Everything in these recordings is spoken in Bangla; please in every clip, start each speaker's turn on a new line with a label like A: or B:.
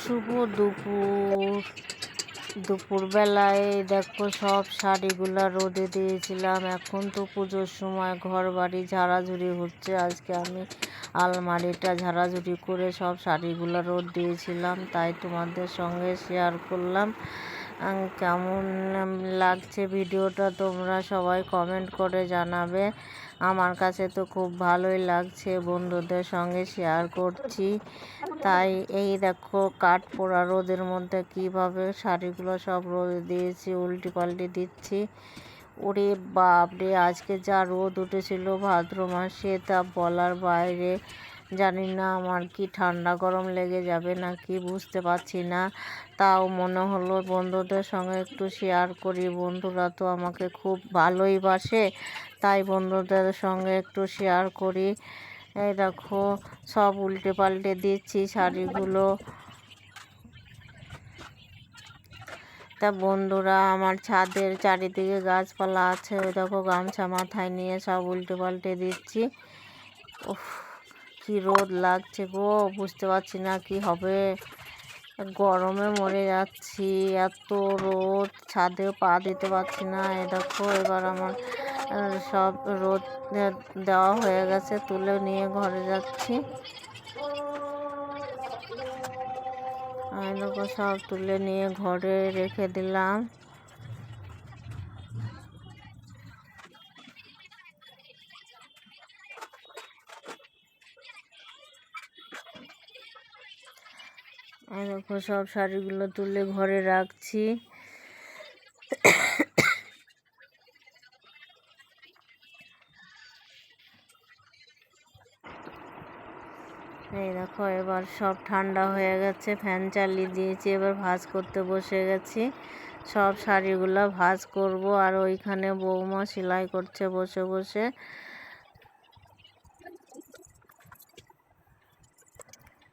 A: শুভ দুপুর। দুপুরবেলায় দেখো সব শাড়িগুলা রোদে দিয়েছিলাম। এখন তো পুজোর সময় ঘর বাড়ি ঝাড়াঝুড়ি হচ্ছে। আজকে আমি আলমারিটা ঝাড়াঝুড়ি করে সব শাড়িগুলো রোদ দিয়েছিলাম। তাই তোমাদের সঙ্গে শেয়ার করলাম। কেমন লাগছে ভিডিওটা তোমরা সবাই কমেন্ট করে জানাবে। আমার কাছে তো খুব ভালোই লাগছে বন্ধুদের সঙ্গে শেয়ার করছি। তাই এই দেখো কাঠ পোড়া রোদের মধ্যে কীভাবে শাড়িগুলো সব রোদে দিয়েছি, উল্টি পাল্টি দিচ্ছি। ওরে বাপরে, আজকে যা রোদ উঠেছিল ভাদ্র মাসে তা বলার বাইরে। জানি না আমার কি ঠান্ডা গরম লেগে যাবে না কি বুঝতে পারছি না। তাও মনে হলো বন্ধুদের সঙ্গে একটু শেয়ার করি। বন্ধুরা তো আমাকে খুব ভালোই বাসে, তাই বন্ধুদের সঙ্গে একটু শেয়ার করি। এই দেখো, সব উল্টে পাল্টে দিচ্ছি শাড়িগুলো। তা বন্ধুরা, আমার ছাদের চারিদিকে গাছপালা আছে, ওই দেখো গামছা মাথায় নিয়ে সব উল্টে পাল্টে দিচ্ছি। উফ। কি রোদ লাগছে গো, বুঝতে পারছি না কি হবে। গরমে মরে যাচ্ছি, এত রোদ, ছাদে পা দিতে পারছি না। এ দেখো, এবার আমার সব রোদ দেওয়া হয়ে গেছে, তুলে নিয়ে ঘরে যাচ্ছি। সব তুলে নিয়ে ঘরে রেখে দিলাম। এই দেখো সব শাড়িগুলো তুলে ঘরে রাখছি। এই দেখো, এবার সব ঠান্ডা হয়ে গেছে, ফ্যান চালিয়ে দিয়েছি, এবার ভাজ করতে বসে গেছি। সব শাড়িগুলো ভাজ করব, আর ওইখানে বৌমা সেলাই করছে বসে বসে।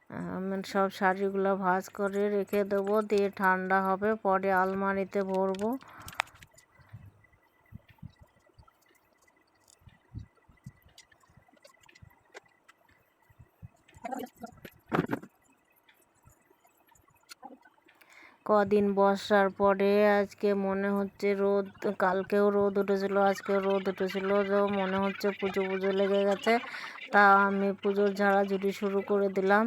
A: আমি সব শাড়িগুলো ভাজ করে রেখে দেবো, দিয়ে ঠান্ডা হবে, পরে আলমারিতে ভরবো। কদিন বর্ষার পরে আজকে মনে হচ্ছে রোদ, কালকেও রোদ উঠেছিল, আজকেও রোদ উঠেছিল, তো মনে হচ্ছে পুজো পুজো লেগে গেছে। তা আমি পুজোর ঝাড়াঝুড়ি শুরু করে দিলাম।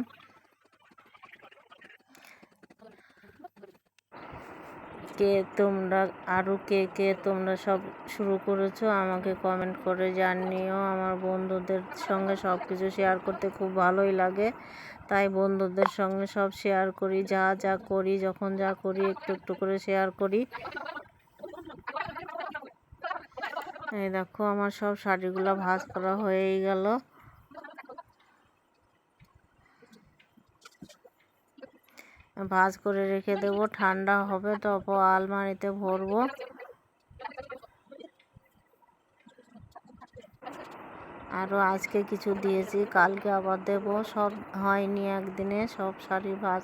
A: কে তোমরা আরও কে কে তোমরা সব শুরু করেছ আমাকে কমেন্ট করে জানিও। আমার বন্ধুদের সঙ্গে সব কিছু শেয়ার করতে খুব ভালোই লাগে। তাই বন্ধুদের সঙ্গে সব শেয়ার করি, যা যা করি, যখন যা করি, একটু একটু করে শেয়ার করি। এই দেখো, আমার সব শাড়িগুলো ভাঁজ করা হয়েই গেল। ভাঁজ করে রেখে দেব। ঠান্ডা হবে তারপর আলমারিতে ভরবো। আরও আজকে কিছু দিয়েছি, কালকে আবার দেবো। সব হয়নি একদিনে, সব শাড়ি ভাঁজ